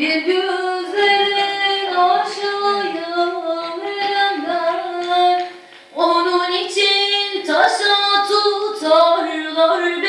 Bir güzelin aşağıya verenler Onun için taşa tutarlar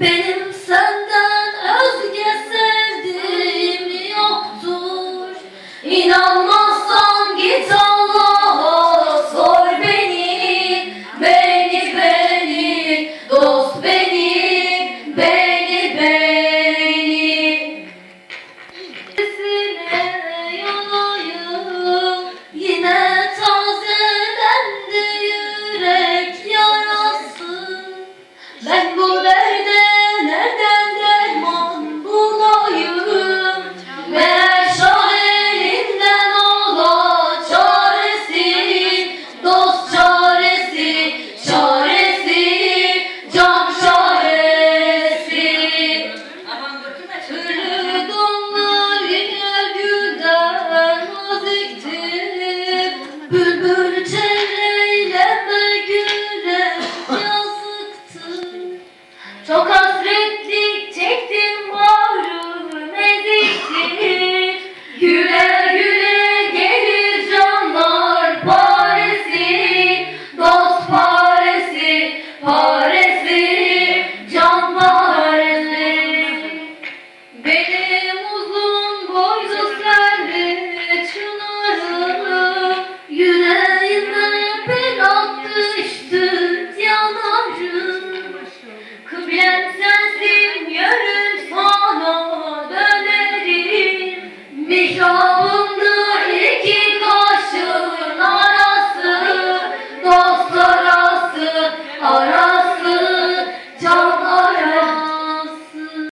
Benim